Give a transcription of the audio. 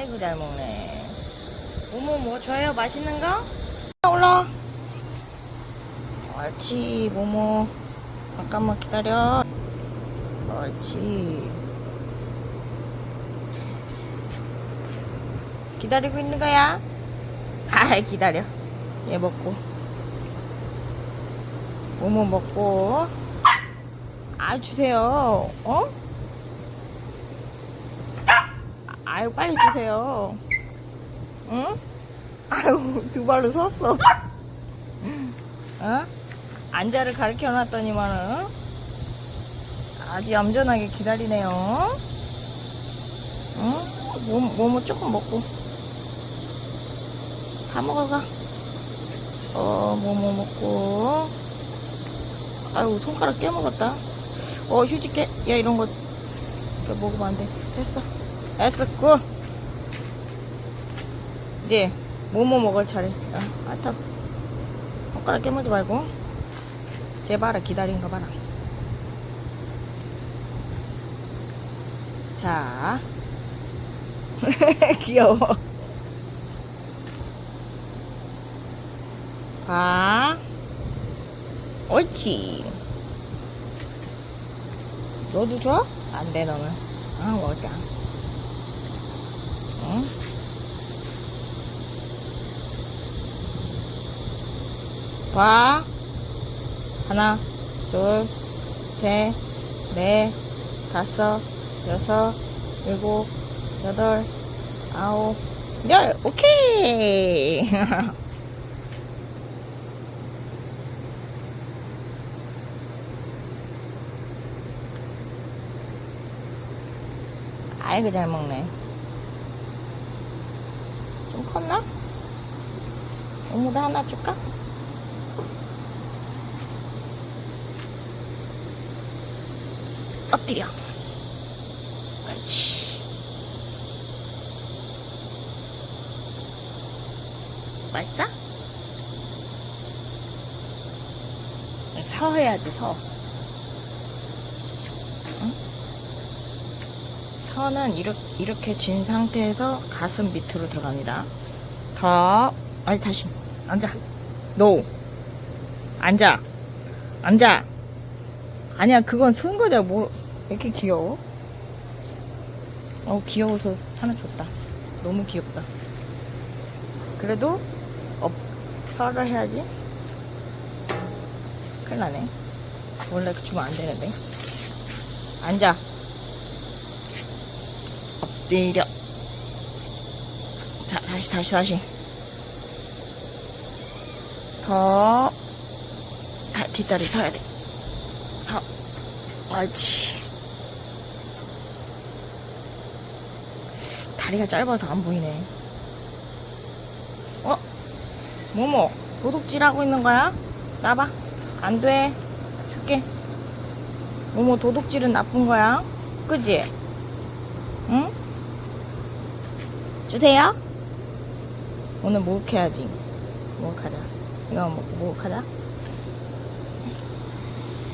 잘 먹네. 모모 뭐 줘요? 맛있는 거? 올라와. 옳지, 모모. 잠깐만 기다려. 옳지. 기다리고 있는 거야? 아, 기다려. 얘 먹고. 모모 먹고. 아, 주세요. 어? 아유, 빨리 주세요. 응? 아유, 두 발로 섰어. 어? 안자를 가르쳐 놨더니만은 아주 얌전하게 기다리네요. 응? 뭐, 뭐뭐 조금 먹고. 다 먹어가. 어, 뭐뭐 먹고. 아유, 손가락 깨먹었다. 어, 휴지 깨. 야, 이런 거. 먹으면 안 돼. 됐어. 굿. 이제, 뭐뭐 먹을 차례. 야, 아따. 손가락 깨물지 말고. 쟤 봐라, 기다린 거 봐라. 자. 귀여워. 봐. 옳지. 너도 줘? 안 돼, 너는. 아, 먹자. 응? 봐. 하나, 둘, 셋, 넷, 다섯, 여섯, 일곱, 여덟, 아홉, 열. 오케이. 아이고 잘 먹네. 좀 컸나? 오무도 하나 줄까? 엎드려. 그렇지. 맛있어? 서 해야지 서. 선은 이렇게, 이렇게 쥔 상태에서 가슴 밑으로 들어갑니다. 더, 아니, 다시. 앉아. 노. 앉아. 앉아. 아니야, 그건 쓴 거냐, 뭐, 왜 이렇게 귀여워? 어, 귀여워서 하나 줬다. 너무 귀엽다. 그래도, 업, 혀를 해야지. 큰일 나네. 원래 주면 안 되는데. 앉아. 엎드려. 자, 다시, 다시, 다시. 더, 다, 뒷다리 서야 돼. 서. 옳지. 다리가 짧아서 안 보이네. 어? 뭐뭐? 도둑질 하고 있는 거야? 나봐. 안 돼. 줄게. 뭐뭐 도둑질은 나쁜 거야? 그지? 응? 주세요. 오늘 목욕해야지. 목욕하자. 이거 목, 목욕하자.